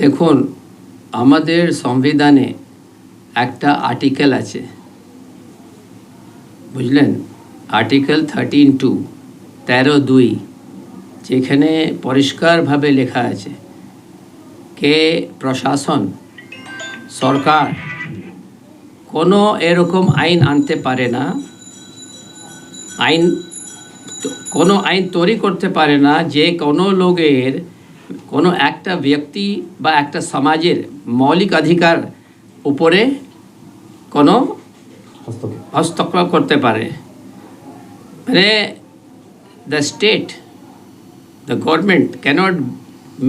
দেখুন, আমাদের সংবিধানে একটা আর্টিকেল আছে। বুঝলেন? আর্টিকেল থার্টিন টু তেরো দুই, যেখানে পরিষ্কারভাবে লেখা আছে, কে প্রশাসন, সরকার, কোনো এরকম আইন আনতে পারে না, আইন, কোনো আইন তৈরি করতে পারে না, যে কোনো লোকের কোনো একটা ব্যক্তি বা একটা সমাজের মৌলিক অধিকার উপরে কোনো হস্তক্ষেপ। করতে পারে। মানে the state the government can't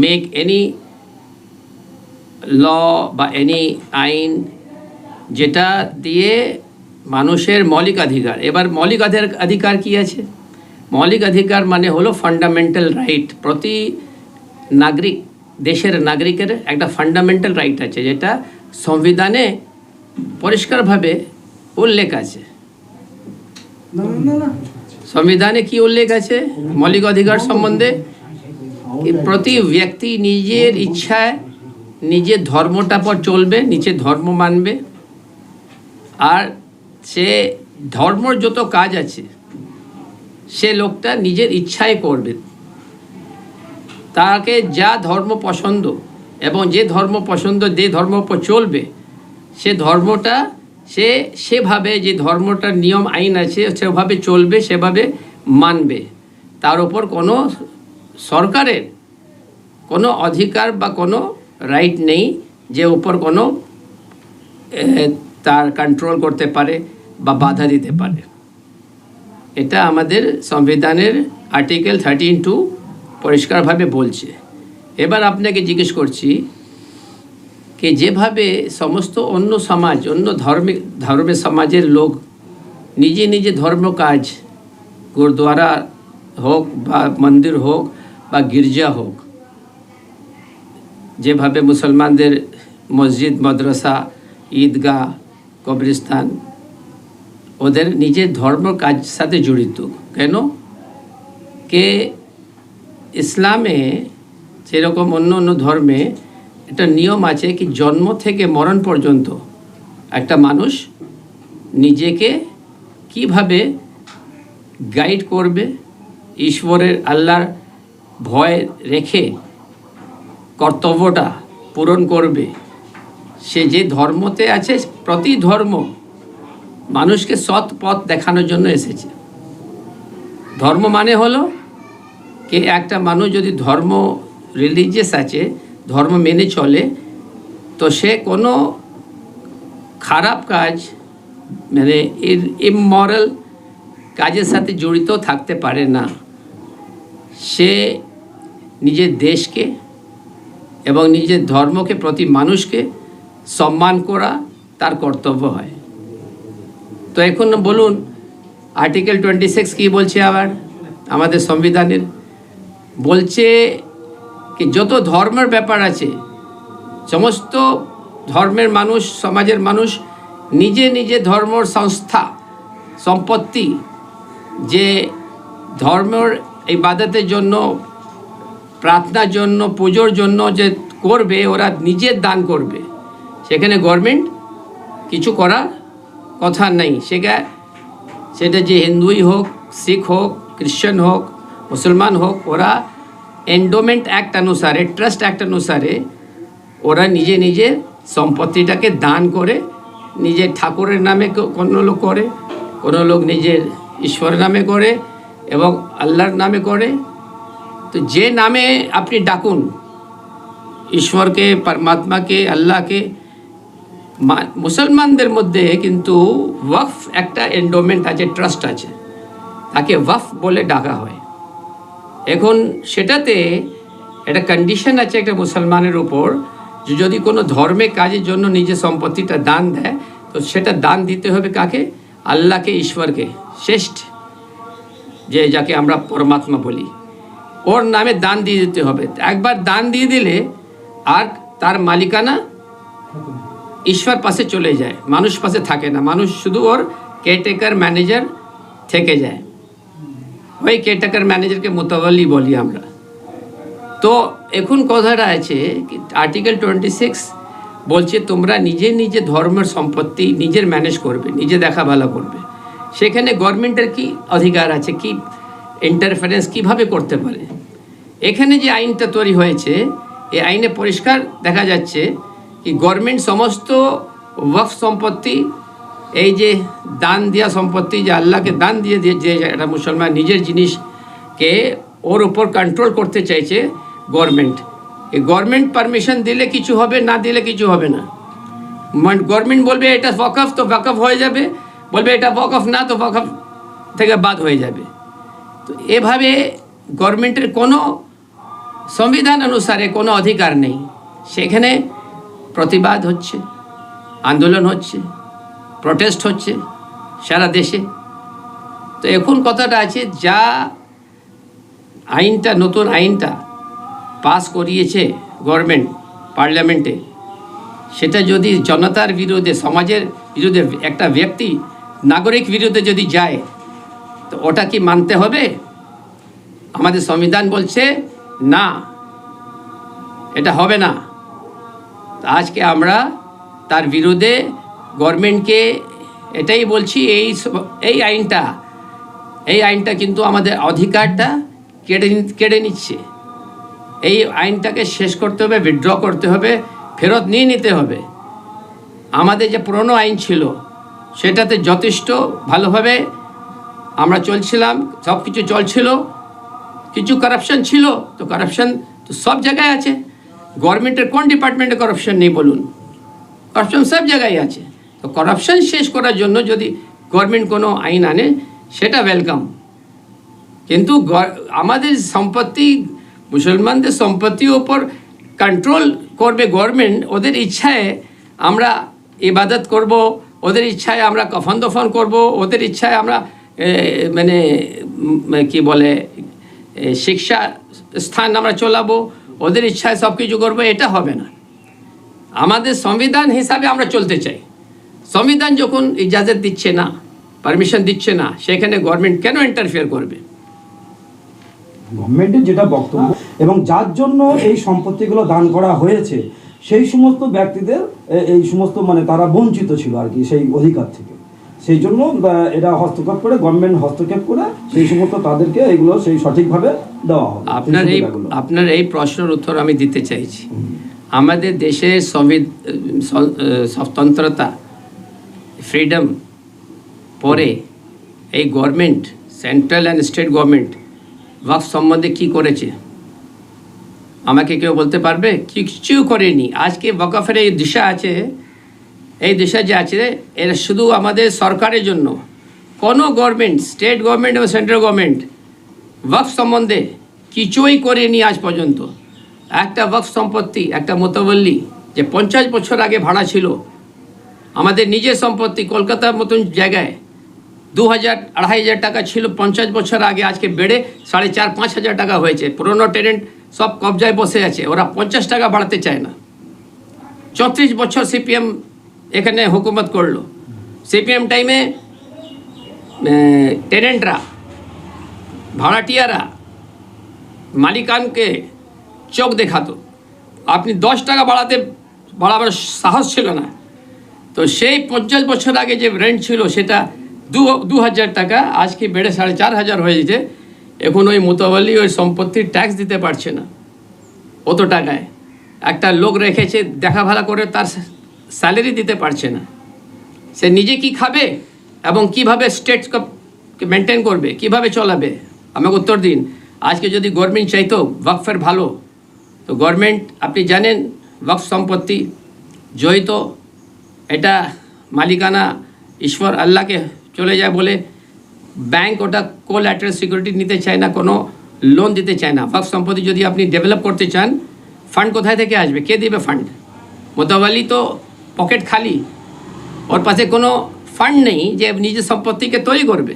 make any law বা এনি আইন যেটা দিয়ে মানুষের মৌলিক অধিকার। এবার মৌলিক অধিকার কী আছে? মৌলিক অধিকার মানে হলো ফান্ডামেন্টাল রাইট প্রতি নাগরিক দেশের নাগরিকের একটা ফান্ডামেন্টাল রাইট আছে যেটা সংবিধানে পরিষ্কারভাবে উল্লেখ আছে। সংবিধানে কি উল্লেখ আছে? মৌলিক অধিকার সম্বন্ধে? প্রতি ব্যক্তি নিজের ইচ্ছায় নিজের ধর্মটা পর চলবে নিজের ধর্ম মানবে। আর সে ধর্মর যত কাজ আছে সে লোকটা নিজের ইচ্ছায় করবে। তাকে যা ধর্ম পছন্দ এবং যে ধর্ম পছন্দ, যে ধর্ম চলবে, সে ধর্মটা, সে সেভাবে যে ধর্মটার নিয়ম, আইন আছে, সেভাবে চলবে, সেভাবে মানবে। তার উপর কোনো সরকারের কোনো অধিকার বা কোনো রাইট নেই যে উপর কোনো তার কন্ট্রোল করতে পারে বা বাধা দিতে পারে। এটা আমাদের সংবিধানের আর্টিকেল থার্টিন টু পরিষ্কারভাবে বলছে। এবার আপনাকে জিজ্ঞেস করছি কে যেভাবে সমস্ত অন্য সমাজ, অন্য ধর্মে ধর্মের সমাজের লোক নিজে নিজে ধর্ম কাজ, গুরুদ্বারা হোক বা মন্দির হোক বা গির্জা হোক, যেভাবে মুসলমানদের মসজিদ, মাদ্রাসা, ঈদগাহ, কবরস্থান, ওদের নিজের ধর্ম কাজ সাথে জড়িত, কেন? কে ইসলামে যেরকম অন্য অন্য ধর্মে একটা নিয়ম আছে কি জন্ম থেকে মরণ পর্যন্ত একটা মানুষ নিজেকে কীভাবে গাইড করবে, ঈশ্বরের আল্লাহর ভয় রেখে কর্তব্যটা পূরণ করবে, সে যে ধর্মতে আছে, প্রতি ধর্ম মানুষকে সৎ পথ দেখানোর জন্য এসেছে। ধর্ম মানে হলো কি একটা মানুষ যদি ধর্ম রিলিজিয়াস আছে, ধর্ম মেনে চলে, তো সে কোনো খারাপ কাজ মানে ইমমরাল কাজের সাথে জড়িত থাকতে পারে না। সে নিজের দেশকে এবং নিজের ধর্মকে প্রতি মানুষকে সম্মান করা তার কর্তব্য হয়। তো এখন বলুন আর্টিকেল টোয়েন্টি সিক্স কী বলছে আবার? আমাদের সংবিধানের বলছে কি, যত ধর্মের ব্যাপার আছে, সমস্ত ধর্মের মানুষ, সমাজের মানুষ, নিজে নিজে ধর্মর সংস্থা, সম্পত্তি, যে ধর্মের ইবাদতের জন্য, প্রার্থনার জন্য, পুজোর জন্য যে করবে, ওরা নিজের দান করবে। সেখানে গভর্নমেন্ট কিছু করার কথা নেই। সেটা সেটা যে হিন্দুই হোক, শিখ হোক, খ্রিশ্চান হোক মুসলমান হোক, ওরা এন্ডোমেন্ট অ্যাক্ট অনুসারে ট্রাস্ট অ্যাক্ট অনুসারে, ওরা নিজে নিজে সম্পত্তিটাকে দান করে, নিজের ঠাকুরের নামে কোনো লোক করে, কোনো লোক নিজের ঈশ্বরের নামে করে এবং আল্লাহর নামে করে। তো যে নামে আপনি ডাকুন, ঈশ্বরকে, পরমাত্মাকে, আল্লাহকে মুসলমানদের মধ্যে কিন্তু ওয়াকফ একটা এন্ডোমেন্ট আছে ট্রাস্ট আছে। তাকে ওয়াকফ বলে ডাকা হয়। এখন সেটাতে একটা কন্ডিশন আছে একটা মুসলমানের উপর যে যদি কোনো ধর্মে কাজের জন্য নিজের সম্পত্তিটা দান দেয়, তো সেটা দান দিতে হবে কাকে? আল্লাহকে, ঈশ্বরকে। শ্রেষ্ঠ। যে যাকে আমরা পরমাত্মা বলি। ওর নামে দান দিয়ে দিতে হবে। একবার দান দিয়ে দিলে আর তার মালিকানা ঈশ্বর পাশে চলে যায়। মানুষ পাশে থাকে না। মানুষ শুধু ওর কেয়ারটেকার ম্যানেজার থেকে যায়। ওই কেয়ারটেকার ম্যানেজারকে মোতাবলি বলি আমরা। তো এখন কথাটা আছে আর্টিকেল টোয়েন্টি সিক্স বলছে, তোমরা নিজে নিজে ধর্মের সম্পত্তি নিজের ম্যানেজ করবে, নিজে দেখা ভালো করবে। সেখানে গভর্নমেন্টের কি অধিকার আছে, কি ইন্টারফারেন্স কীভাবে করতে পারে? এখানে যে আইনটা তৈরি হয়েছে এই আইনে পরিষ্কার দেখা যাচ্ছে কি, গভর্নমেন্ট সমস্ত ওয়াকফ সম্পত্তি এই যে দান দেওয়া সম্পত্তি যে আল্লাহকে দান দিয়ে দিয়ে যে একটা মুসলমান নিজের জিনিসকে ওর উপর কন্ট্রোল করতে চাইছে গভর্নমেন্ট এই গভর্নমেন্ট পারমিশন দিলে কিছু হবে, না দিলে কিছু হবে না। গভর্নমেন্ট বলবে, এটা ওয়াকফ তো ওয়াকফ হয়ে যাবে। বলবে, এটা ওয়াকফ না, তো ওয়াকফ থেকে বাদ হয়ে যাবে। তো এভাবে গভর্নমেন্টের কোনো সংবিধান অনুসারে কোনো অধিকার নেই। সেখানে প্রতিবাদ হচ্ছে, আন্দোলন হচ্ছে। প্রটেস্ট হচ্ছে সারা দেশে। তো এখন কথাটা আছে, যা আইনটা, নতুন আইনটা পাস করিয়েছে গভর্নমেন্ট পার্লামেন্টে সেটা যদি জনতার বিরুদ্ধে, সমাজের বিরুদ্ধে একটা ব্যক্তি, নাগরিক বিরুদ্ধে যদি যায়, তো ওটা কি মানতে হবে? আমাদের সংবিধান বলছে, না, এটা হবে না। আজকে আমরা তার বিরুদ্ধে গভর্নমেন্টকে এটাই বলছি, এই এই আইনটা এই আইনটা কিন্তু আমাদের অধিকারটা কেড়ে কেড়ে নিচ্ছে। এই আইনটাকে শেষ করতে হবে উইথড্র করতে হবে, ফেরত নিয়ে নিতে হবে। আমাদের যে পুরনো আইন ছিল, সেটাতে যথেষ্ট ভালোভাবে আমরা চলছিলাম, সব কিছু চলছিল। কিছু কারাপশন ছিল, তো কারাপশন তো সব জায়গায় আছে। গভর্নমেন্টের কোন ডিপার্টমেন্টে কারাপশন নেই বলুন? কারাপশন সব জায়গায় আছে। তো কারাপশন শেষ করার জন্য যদি গভর্নমেন্ট কোনো আইন আনে, সেটা ওয়েলকাম কিন্তু আমাদের সম্পত্তি, মুসলমানদের সম্পত্তির ওপর কন্ট্রোল করবে গভর্নমেন্ট ওদের ইচ্ছায় আমরা ইবাদত করব, ওদের ইচ্ছায় আমরা কফন দফন করব, ওদের ইচ্ছায় আমরা মানে কি বলে শিক্ষা স্থান আমরা চলাবো, ওদের ইচ্ছায় সব কিছু করব, এটা হবে না। আমাদের সংবিধান হিসাবে আমরা চলতে চাই। সংবিধান যখন ইজাজত দিচ্ছে না পারমিশন দিচ্ছে না সেখানে গভর্নমেন্ট কেন ইন্টারফিয়ার করবে? গভর্নমেন্টের যেটা বক্তব্য এবং যার জন্য এই সম্পত্তিগুলো দান করা হয়েছে সেই সমস্ত ব্যক্তিদের এই সমস্ত মানে তারা বঞ্চিত ছিল আর কি সেই অধিকার থেকে। সেই জন্য এটা হস্তক্ষেপ করে গভর্নমেন্ট হস্তক্ষেপ করে সেই সমস্ত তাদেরকে এগুলো সেই সঠিকভাবে দেওয়া হবে। আপনার এই আপনার এই প্রশ্নের উত্তর আমি দিতে চাইছি। আমাদের দেশের সংবিধ স্বতন্ত্রতা ফ্রিডম পরে এই government central and state government Waqf সম্বন্ধে কি করেছে? আমাকে কেউ বলতে পারবে? কিছু করেনি। আজকে ওয়াকফের এই দিশা আছে, এই দিশা যে আছে, এরা শুধু আমাদের সরকারের জন্য। কোনো গভর্নমেন্ট স্টেট গভর্নমেন্ট এবং সেন্ট্রাল গভর্নমেন্ট ওয়াকফ সম্বন্ধে কিছুই করেনি আজ পর্যন্ত। একটা ওয়াকফ সম্পত্তি, একটা মোতাবল্লি যে পঞ্চাশ বছর আগে ভাড়া ছিল আমাদের নিজের সম্পত্তি কলকাতার মতন জায়গায় দু হাজার আড়াই হাজার টাকা ছিল, পঞ্চাশ বছর আগে, আজকে বেড়ে সাড়ে চার, পাঁচ হাজার টাকা হয়েছে। পুরনো টেনেন্ট সব কবজায় বসে আছে, ওরা পঞ্চাশ টাকা বাড়াতে চায় না। চৌত্রিশ বছর সিপিএম এখানে হুকুমত করল। সিপিএম টাইমে টেনেন্টরা, ভাড়াটিয়ারা, মালিকানকে চোখ দেখাতো। আপনি দশ টাকা বাড়াতে, বাড়াবার সাহস ছিল না। তো সেই পঞ্চাশ বছর আগে যে রেন্ট ছিল সেটা দু দু হাজার টাকা আজকে বেড়ে সাড়ে চার হাজার হয়ে যেতে এখন ওই মোতাবলি ওই সম্পত্তির ট্যাক্স দিতে পারছে না। অত টাকায় একটা লোক রেখেছে, দেখা ভালো করে তার স্যালারি দিতে পারছে না। সে নিজে কি খাবে এবং কীভাবে স্টেট মেনটেন করবে, কীভাবে চলাবে? আমাকে উত্তর দিন। আজকে যদি গভর্নমেন্ট চাইতো ওয়াকফের ভালো। তো গভর্নমেন্ট আপনি জানেন ওয়াকফ সম্পত্তি জয়িত। এটা মালিকানা ঈশ্বর আল্লাহকে চলে যায় বলে ব্যাংক ওটা কোল্যাটারাল সিকিউরিটি নিতে চায় না, কোনো লোন দিতে চায় না। ওয়াকফ সম্পত্তি যদি আপনি ডেভেলপ করতে চান ফান্ড কোথায় থেকে আসবে? কে দেবে ফান্ড মোতাবালি তো পকেট খালি। ওর পাশে কোনো ফান্ড নেই যে নিজের সম্পত্তিকে তৈরি করবে।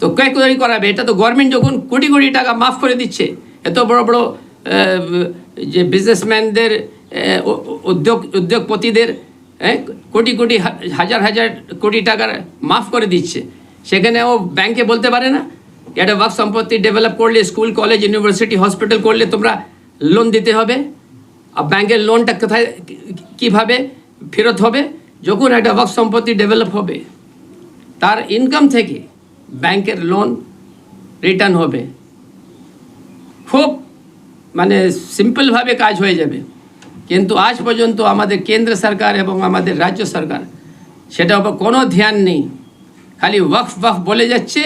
তো কে তৈরি করাবে? এটা তো গভর্নমেন্ট যখন কোটি কোটি টাকা মাফ করে দিচ্ছে, এত বড় বড় যে বিজনেসম্যানদের উদ্যোগ, উদ্যোগপতিদের হ্যাঁ, কোটি কোটি হাজার হাজার কোটি টাকার মাফ করে দিচ্ছে। সেখানে ও ব্যাংকে বলতে পারে না এটা ওয়াক সম্পত্তি ডেভেলপ করলে স্কুল কলেজ ইউনিভার্সিটি হসপিটাল করলে তোমরা লোন দিতে হবে। আর ব্যাংকের লোনটা কোথায় কীভাবে ফেরত হবে? যখন একটা ওয়াক্ফ সম্পত্তি ডেভেলপ হবে তার ইনকাম থেকে ব্যাংকের লোন রিটার্ন হবে। খুব মানে সিম্পলভাবে কাজ হয়ে যাবে। কিন্তু আজ পর্যন্ত আমাদের কেন্দ্র সরকার এবং আমাদের রাজ্য সরকার সেটা উপর কোনো ধ্যান নেই। খালি ওয়াকফ ওয়াকফ বলে যাচ্ছে।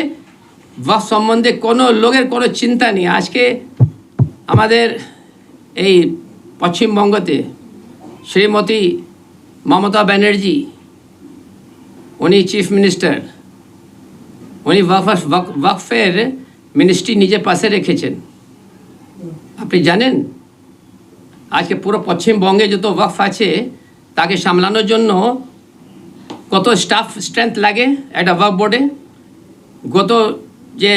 ওয়াকফ সম্বন্ধে কোনো লোকের কোনো চিন্তা নেই। আজকে আমাদের এই পশ্চিমবঙ্গতে শ্রীমতী মমতা ব্যানার্জি, উনি চিফ মিনিস্টার, উনি ওয়াকফ ওয়াকফের মিনিস্ট্রি নিজের পাশে রেখেছেন। আপনি জানেন? আজকে পুরো পশ্চিমবঙ্গে যত ওয়াকফ আছে, তাকে সামলানোর জন্য কত স্টাফ স্ট্রেংথ লাগে একটা ওয়াকফ বোর্ডে গত যে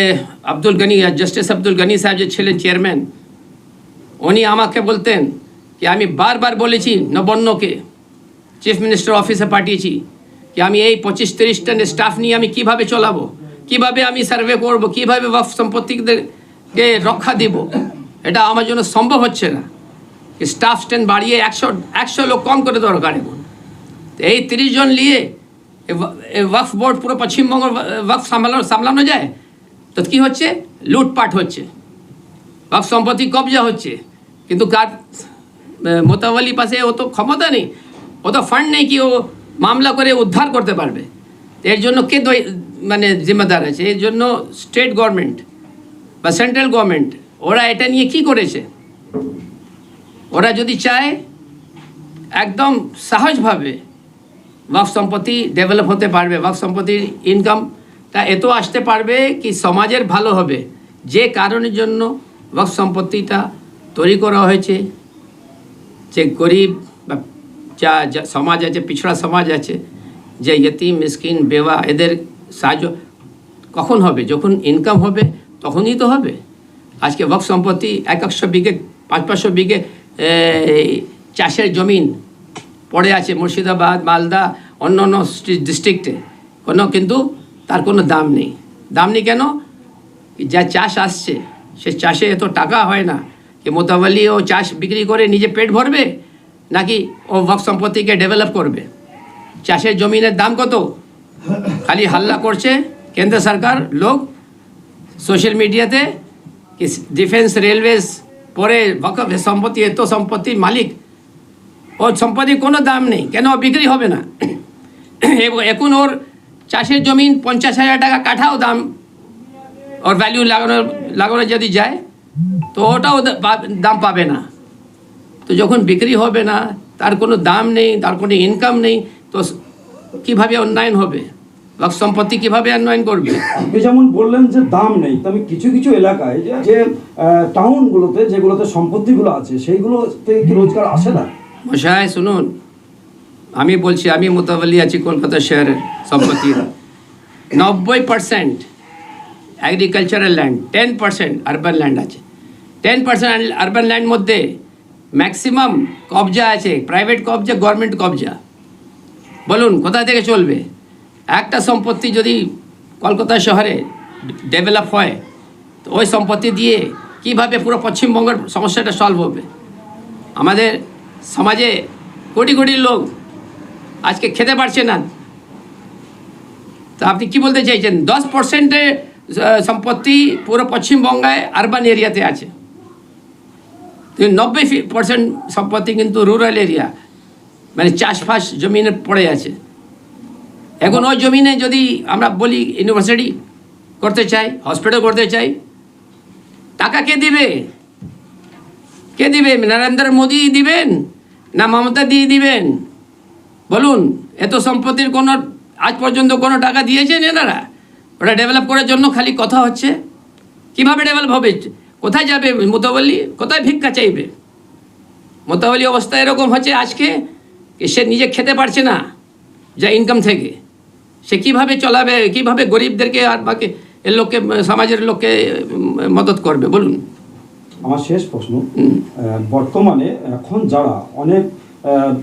আব্দুল গনি জাস্টিস আব্দুল গনি সাহেব যে ছিলেন চেয়ারম্যান উনি আমাকে বলতেন কি আমি বারবার বলেছি নবন্নকে চিফ মিনিস্টার অফিসে পাঠিয়েছি কি আমি এই পঁচিশ তিরিশ টন স্টাফ নিয়ে আমি কীভাবে চলাবো? কীভাবে আমি সার্ভে করব? কীভাবে ওয়াকফ সম্পত্তিকে রক্ষা দেব? এটা আমার জন্য সম্ভব হচ্ছে না। স্টাফ স্ট্রেন্থ বাড়িয়ে একশো একশো লোক কম করে দরকার এখন। এই তিরিশ জন নিয়ে ওয়াকফ বোর্ড পুরো পশ্চিমবঙ্গ ওয়াকফ সামলানো সামলানো যায়? তো কী হচ্ছে? লুটপাট হচ্ছে। ওয়াকফ সম্পত্তি কবজা হচ্ছে। কিন্তু কার মোতাবলি পাশে ও তো ক্ষমতা নেই। ও তো ফান্ড নেই কি ও মামলা করে উদ্ধার করতে পারবে। এর জন্য কে মানে জিম্মেদার আছে? এর জন্য স্টেট গভর্নমেন্ট বা সেন্ট্রাল গভর্নমেন্ট ওরা এটা নিয়ে কি করেছে? ওরা যদি চায়, একদম সহজভাবে ওয়াক সম্পত্তি ডেভেলপ হতে পারবে ওয়াক সম্পত্তির ইনকামটা এত আসতে পারবে কি সমাজের ভালো হবে। যে কারণের জন্য ওয়াক সম্পত্তিটা তৈরি করা হয়েছে। যে গরিব বা যা যা সমাজ আছে পিছড়া সমাজ আছে, যে ইয়তিম, মিসকিন, বেওয়া, এদের সাহায্য কখন হবে? যখন ইনকাম হবে, তখনই তো হবে। আজকে ওয়াক সম্পত্তি এক একশো বিঘে, পাঁচ পাঁচশো বিঘে চাষের জমিন পড়ে আছে মুর্শিদাবাদ, মালদা, অন্য অন্য ডিস্ট্রিক্টে কোনো কিন্তু তার কোনো দাম নেই। দাম নেই কেন? যা চাষ আসছে, সে চাষে এত টাকা হয় না কি মোতাবলি ও চাষ বিক্রি করে নিজে পেট ভরবে নাকি ও ওয়াক সম্পত্তিকে ডেভেলপ করবে? চাষের জমিনের দাম কত? খালি হাল্লা করছে কেন্দ্র সরকার, লোক সোশ্যাল মিডিয়াতে ডিফেন্স রেলওয়েজ পরে ওয়াকফ সম্পত্তি, এত সম্পত্তির মালিক। ওর সম্পত্তির কোনো দাম নেই, কেন বিক্রি হবে না? এখন ওর চাষের জমিন পঞ্চাশ হাজার টাকা কাঠাও দাম। ওর ভ্যালু লাগানো লাগানো যদি যায়, তো ওটাও দাম পাবে না। তো যখন বিক্রি হবে না, তার কোনো দাম নেই, তার কোনো ইনকাম নেই, তো কীভাবে উন্নয়ন হবে? ওয়াক্ফ সম্পত্তি কীভাবে উন্নয়ন করবে? আপনি যেমন বললেন যে দাম নেই তবে কিছু কিছু এলাকায় যে টাউনগুলোতে যেগুলোতে সম্পত্তিগুলো আছে সেইগুলোতে কি রোজগার আসে না? মশাই শুনুন আমি বলছি আমি মোতাবলি আছি কলকাতা শহরের সম্পত্তি। নব্বই percent agricultural land ten percent urban land আছে। টেন পার্সেন্ট আরবান ল্যান্ড মধ্যে ম্যাক্সিমাম কবজা আছে প্রাইভেট কবজা গভর্নমেন্ট কবজা। বলুন কোথা থেকে চলবে? একটা সম্পত্তি যদি কলকাতা শহরে ডেভেলপ হয়, তো ওই সম্পত্তি দিয়ে কীভাবে পুরো পশ্চিমবঙ্গের সমস্যাটা সলভ হবে? আমাদের সমাজে কোটি কোটি লোক আজকে খেতে পারছে না। তো আপনি কি বলতে চাইছেন? দশ পার্সেন্টের সম্পত্তি পুরো পশ্চিমবঙ্গায় আরবান এরিয়াতে আছে। নব্বই পার্সেন্ট সম্পত্তি কিন্তু রুরাল এরিয়া মানে চাষবাস জমিনে পড়ে আছে। এখন ওই জমিনে যদি আমরা বলি ইউনিভার্সিটি করতে চাই হসপিটাল করতে চাই, টাকা কে দিবে? কে দিবে? নরেন্দ্র মোদী দিবেন না মমতা দিয়ে দিবেন? বলুন, এত সম্পত্তির কোনো, আজ পর্যন্ত কোনো টাকা দিয়েছেন এনারা? ওটা ডেভেলপ করার জন্য খালি কথা হচ্ছে। কীভাবে ডেভেলপ হবে? কোথায় যাবে মোতাবলি কোথায় ভিক্ষা চাইবে? মোতাবলি অবস্থা এরকম হচ্ছে আজকে সে নিজে খেতে পারছে না, যা ইনকাম থেকে। সে কীভাবে চলাবে কীভাবে গরিবদেরকে আর বাকি এর লোককে সমাজের লোককে মদত করবে বলুন। আমার শেষ প্রশ্ন বর্তমানে এখন যারা অনেক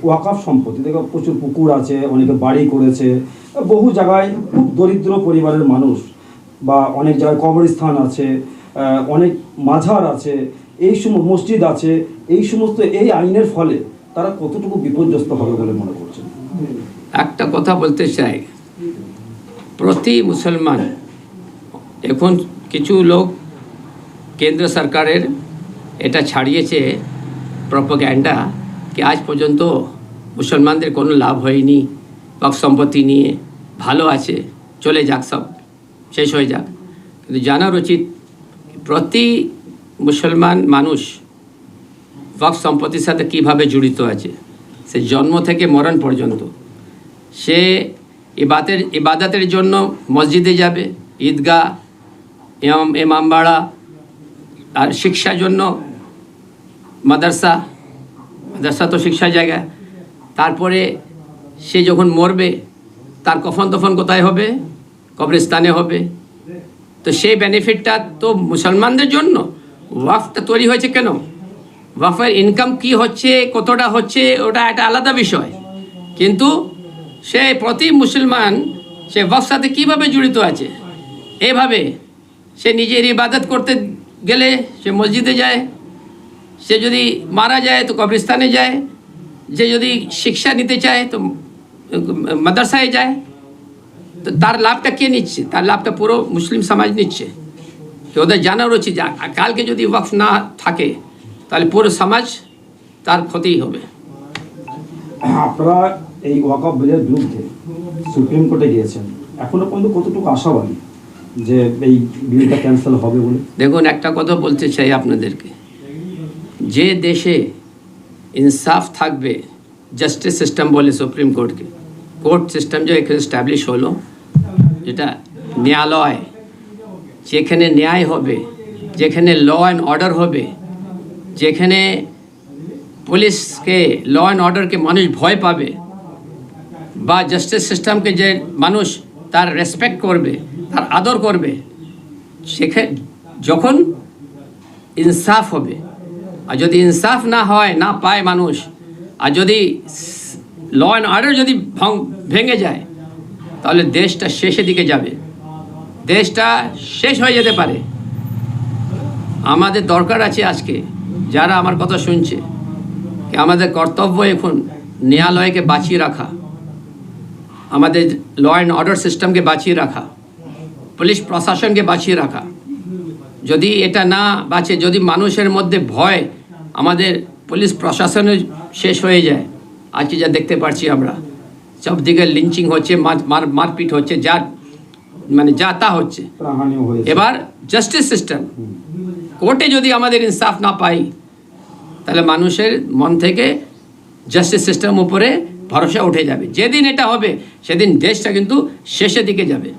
ওয়াকাফ সম্পত্তি দেখো প্রচুর পুকুর আছে অনেকে বাড়ি করেছে বহু জায়গায় খুব দরিদ্র পরিবারের মানুষ বা অনেক জায়গায় কবরস্থান আছে অনেক মাঝার আছে এই সমস্ত মসজিদ আছে এই সমস্ত এই আইনের ফলে তারা কতটুকু বিপর্যস্ত হবে বলে মনে করছেন? একটা কথা বলতে চাই প্রতি মুসলমান। এখন কিছু লোক কেন্দ্র সরকারের এটা ছাড়িয়েছে প্রপোগ্যান্ডা কি আজ পর্যন্ত মুসলমানদের কোনো লাভ হয়নি, বাক সম্পত্তি নিয়ে ভালো আছে, চলে যাক সব, শেষ হয়ে যাক। কিন্তু জানার উচিত, প্রতি মুসলমান মানুষ ওয়াক সম্পত্তির সাথে কীভাবে জড়িত আছে? সে জন্ম থেকে মরণ পর্যন্ত। সে ইবাতের ইবাদতের জন্য মসজিদে যাবে, ঈদগাহ এম এমামবাড়া আর শিক্ষার জন্য মাদ্রাসা মাদ্রাসা তো শিক্ষার জায়গা। তারপরে সে যখন মরবে, তার কফন তফন কোথায় হবে? কবরস্থানে হবে। তো সেই বেনিফিটটা তো মুসলমানদের জন্য। ওয়াফটা তৈরি হয়েছে কেন? ওয়াফের ইনকাম কি হচ্ছে, কতটা হচ্ছে, ওটা একটা আলাদা বিষয়। কিন্তু সে প্রতি মুসলমান সে ওয়াফ সাথে কীভাবে জড়িত আছে? এভাবে সে নিজের ইবাদত করতে গেলে সে মসজিদে যায়, সে যদি মারা যায় তো কবরস্থানে যায় যে যদি শিক্ষা নিতে চায় তো মাদ্রাসায় যায়। তো তার লাভটা কে নিচ্ছে? তার লাভটা পুরো মুসলিম সমাজ নিচ্ছে। তো ওদের জানার উচিত কালকে যদি ওয়াকফ না থাকে, তাহলে পুরো সমাজ তার ক্ষতিই হবে। আপনারা এই ওয়াকআপ বিলের বিরুদ্ধে সুপ্রিম কোর্টে গিয়েছেন। এখনও পর্যন্ত কতটুকু আশাবাদী যে এই বিলটা ক্যান্সেল হবে বলে? দেখুন, একটা কথা বলতে চাই আপনাদেরকে। যে দেশে ইনসাফ থাকবে জাস্টিস সিস্টেম বলে সুপ্রিম কোর্টকে, কোর্ট সিস্টেম যে এখানে স্ট্যাবলিশ হলো, যেটা ন্যায়ালয়, যেখানে ন্যায় হবে, যেখানে ল অ্যান্ড অর্ডার হবে, যেখানে পুলিশকে ল অ্যান্ড অর্ডারকে মানুষ ভয় পাবে বা জাস্টিস সিস্টেমকে যে মানুষ তার রেসপেক্ট করবে, তার আদর করবে সেখানে যখন ইনসাফ হবে, আর যদি ইনসাফ না হয়, না পায় মানুষ, আর যদি ল অ্যান্ড অর্ডার যদি ভেঙে যায়, তাহলে দেশটা শেষের দিকে যাবে। দেশটা শেষ হয়ে যেতে পারে। আমাদের দরকার আছে আজকে, যারা আমার কথা শুনছে আমাদের কর্তব্য এখন ন্যায়ালয়কে বাঁচিয়ে রাখা। আমাদের ল অ্যান্ড অর্ডার সিস্টেমকে বাঁচিয়ে রাখা পুলিশ প্রশাসনকে বাঁচিয়ে রাখা। যদি এটা না বাঁচে যদি মানুষের মধ্যে ভয় আমাদের পুলিশ প্রশাসনের শেষ হয়ে যায় আজকে যা দেখতে পাচ্ছি আমরা সব দিকে লিঞ্চিং হচ্ছে মার- মার মারপিট হচ্ছে যা মানে যা তা হচ্ছে। এবার জাস্টিস সিস্টেম কোর্টে যদি আমাদের ইনসাফ না পাই তাহলে মানুষের মন থেকে জাস্টিস সিস্টেম উপরে ভরসা উঠে যাবে। যেদিন এটা হবে সেদিন দেশটা কিন্তু শেষের দিকে যাবে।